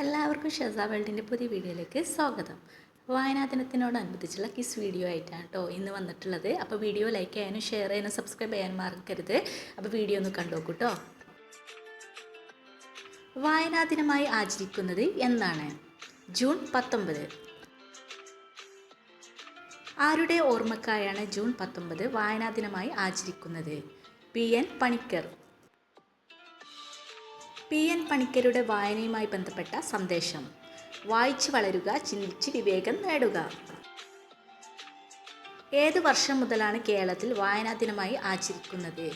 എല്ലാവർക്കും ഷെസ വേൾഡിന്റെ പുതിയ വീഡിയോയിലേക്ക് സ്വാഗതം. വായനാ ദിനത്തിനോടനുബന്ധിച്ചുള്ള കിസ് വീഡിയോ ആയിട്ടാണ് കേട്ടോ ഇന്ന് വന്നിട്ടുള്ളത്. അപ്പോൾ വീഡിയോ ലൈക്ക് ചെയ്യാനും ഷെയർ ചെയ്യാനും സബ്സ്ക്രൈബ് ചെയ്യാനും മറക്കരുത്. അപ്പോൾ വീഡിയോ ഒന്ന് കണ്ടു നോക്കൂ കേട്ടോ വായനാ ദിനമായി ആചരിക്കുന്നത് എന്നാണ്? ജൂൺ പത്തൊമ്പത്. ആരുടെ ഓർമ്മക്കായാണ് ജൂൺ പത്തൊമ്പത് വായനാദിനമായി ആചരിക്കുന്നത്? P N Panicker. P N പണിക്കരുടെ വായനയുമായി ബന്ധപ്പെട്ട സന്ദേശം. വായിച്ചു വളരുക ചിന്തിച്ച് വിവേകം നേടുക. ഏത് വർഷം മുതലാണ് കേരളത്തിൽ വായനാ ദിനമായി ആചരിക്കുന്നത്?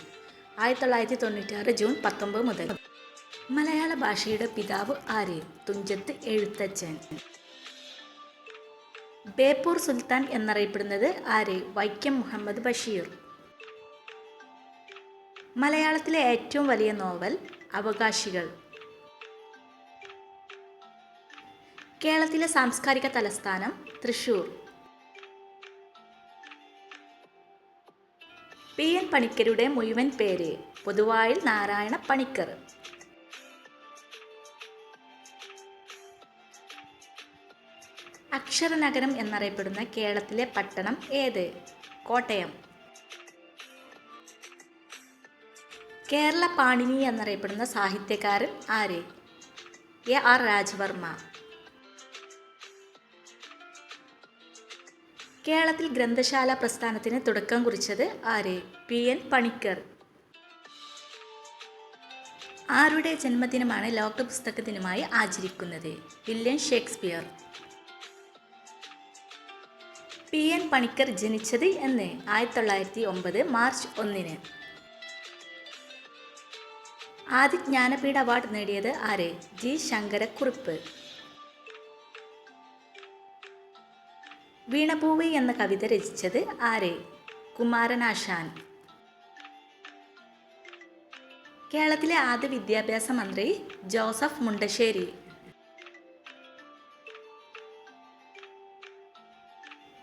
ആയിരത്തി തൊള്ളായിരത്തി തൊണ്ണൂറ്റാറ് ജൂൺ പത്തൊമ്പത് മുതൽ. മലയാള ഭാഷയുടെ പിതാവ് ആര്? തുഞ്ചത്ത് എഴുത്തച്ഛൻ. ബേപ്പൂർ സുൽത്താൻ എന്നറിയപ്പെടുന്നത് ആര്? വൈക്കം മുഹമ്മദ് ബഷീർ. മലയാളത്തിലെ ഏറ്റവും വലിയ നോവൽ അവകാശികൾ. കേരളത്തിലെ സാംസ്കാരിക തലസ്ഥാനം തൃശൂർ. പി. എൻ. പണിക്കരുടെ മുഴുവൻ പേര് പൊതുവായിൽ നാരായണ പണിക്കർ. അക്ഷരനഗരം എന്നറിയപ്പെടുന്ന കേരളത്തിലെ പട്ടണം ഏത്? കോട്ടയം. കേരള പാണിനി എന്നറിയപ്പെടുന്ന സാഹിത്യകാരൻ ആര്? A R Rajavarma. കേരളത്തിൽ ഗ്രന്ഥശാല പ്രസ്ഥാനത്തിന് തുടക്കം കുറിച്ചത് ആര്? പി. എൻ. പണിക്കർ. ആരുടെ ജന്മദിനമാണ് ലോക പുസ്തക ദിനമായി ആചരിക്കുന്നത്? William Shakespeare. P. N. Panicker ജനിച്ചത് എന്ന് ആയിരത്തി തൊള്ളായിരത്തി ഒമ്പത് മാർച്ച് ഒന്നിന്. ആദ്യ ജ്ഞാനപീഠ അവാർഡ് നേടിയത് ആര്? ജി. ശങ്കരക്കുറുപ്പ്. വീണപൂവി എന്ന കവിത രചിച്ചത് ആര്? കുമാരനാശാൻ. കേരളത്തിലെ ആദ്യ വിദ്യാഭ്യാസ മന്ത്രി ജോസഫ് മുണ്ടശ്ശേരി.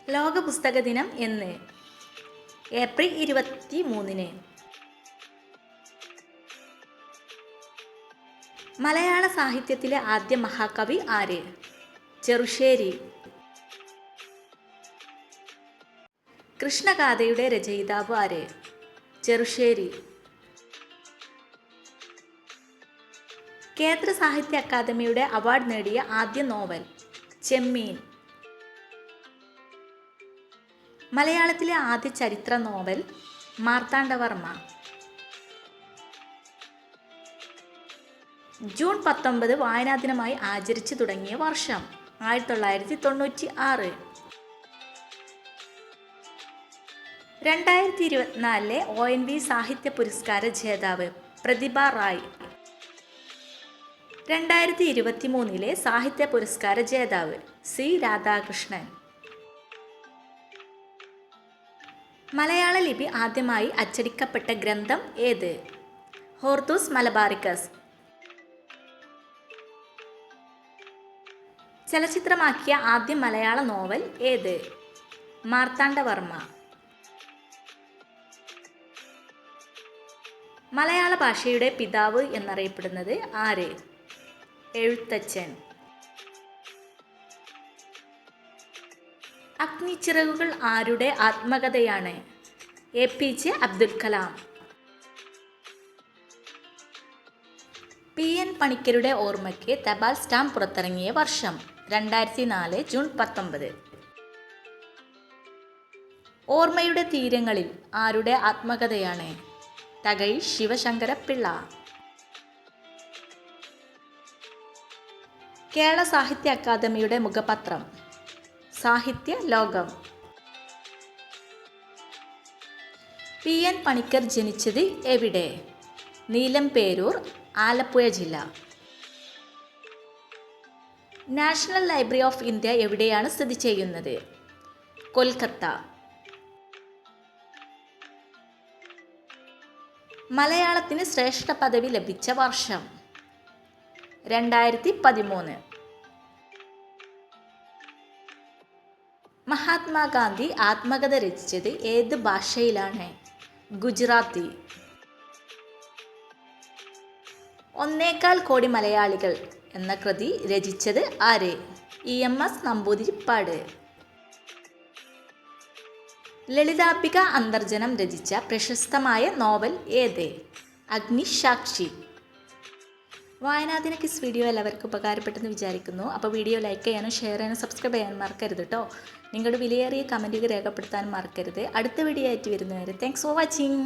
ലോക പുസ്തക ദിനം എന്ന്. ഏപ്രിൽ ഇരുപത്തി മൂന്നിന് മലയാള സാഹിത്യത്തിലെ ആദ്യ മഹാകവി ആര്? ചെറുശ്ശേരി. കൃഷ്ണഗാഥയുടെ രചയിതാവ് ആര്? ചെറുശ്ശേരി. കേന്ദ്ര സാഹിത്യ അക്കാദമിയുടെ അവാർഡ് നേടിയ ആദ്യ നോവൽ ചെമ്മീൻ. മലയാളത്തിലെ ആദ്യ ചരിത്ര നോവൽ മാർത്താണ്ഡവർമ്മ ജൂൺ പത്തൊമ്പത് വായനാ ദിനമായി ആചരിച്ചു തുടങ്ങിയ വർഷം. ആയിരത്തി തൊള്ളായിരത്തി തൊണ്ണൂറ്റി ആറ് രണ്ടായിരത്തി ഇരുപത്തിനാലിലെ ഒ എൻ വി സാഹിത്യ പുരസ്കാര ജേതാവ് പ്രതിഭ റായ്. രണ്ടായിരത്തി ഇരുപത്തി മൂന്നിലെ സാഹിത്യ പുരസ്കാര ജേതാവ് സി രാധാകൃഷ്ണൻ. മലയാള ലിപി ആദ്യമായി അച്ചടിക്കപ്പെട്ട ഗ്രന്ഥം ഏത്? Hortus Malabaricus. ചലച്ചിത്രമാക്കിയ ആദ്യ മലയാള നോവൽ ഏത്? മാർത്താണ്ഡവർമ്മ. മലയാള ഭാഷയുടെ പിതാവ് എന്നറിയപ്പെടുന്നത് ആര്? എഴുത്തച്ഛൻ. അഗ്നിച്ചിറകുകൾ ആരുടെ ആത്മകഥയാണ്? A P J Abdul Kalam. P N പണിക്കരുടെ ഓർമ്മയ്ക്ക് തപാൽ സ്റ്റാമ്പ് പുറത്തിറങ്ങിയ വർഷം. രണ്ടായിരത്തി നാല് ജൂൺ പത്തൊമ്പത്. ഓർമ്മയുടെ തീരങ്ങളിൽ ആരുടെ ആത്മകഥയാണ്? തകഴി ശിവശങ്കര പിള്ള കേരള സാഹിത്യ അക്കാദമിയുടെ മുഖപത്രം. സാഹിത്യ ലോകം. പി എൻ പണിക്കർ ജനിച്ചത് എവിടെ? നീലംപേരൂർ ആലപ്പുഴ ജില്ല. നാഷണൽ ലൈബ്രറി ഓഫ് ഇന്ത്യ എവിടെയാണ് സ്ഥിതി ചെയ്യുന്നത്? കൊൽക്കത്ത. മലയാളത്തിന് ശ്രേഷ്ഠ പദവി ലഭിച്ച വർഷം. രണ്ടായിരത്തി പതിമൂന്ന് മഹാത്മാഗാന്ധി ആത്മകഥ രചിച്ചത് ഏത് ഭാഷയിലാണ്? ഗുജറാത്തി. ഒന്നേക്കാൽ കോടി മലയാളികൾ എന്ന കൃതി രചിച്ചത് ആര്? E M S Namboodiripad. Lalithambika Antharjanam രചിച്ച പ്രശസ്തമായ നോവൽ ഏത്? അഗ്നിസാക്ഷി വായനാദിന കിസ് വീഡിയോ എല്ലാവർക്കും ഉപകാരപ്പെട്ടെന്ന് വിചാരിക്കുന്നു. അപ്പോൾ വീഡിയോ ലൈക്ക് ചെയ്യാനും ഷെയർ ചെയ്യാനും സബ്സ്ക്രൈബ് ചെയ്യാനും മറക്കരുത് കേട്ടോ നിങ്ങളുടെ വിലയേറിയ കമന്റുകൾ രേഖപ്പെടുത്താനും മറക്കരുത്. അടുത്ത വീഡിയോ ആയിട്ട് വരുന്നവരെ താങ്ക്സ് ഫോർ വാച്ചിങ്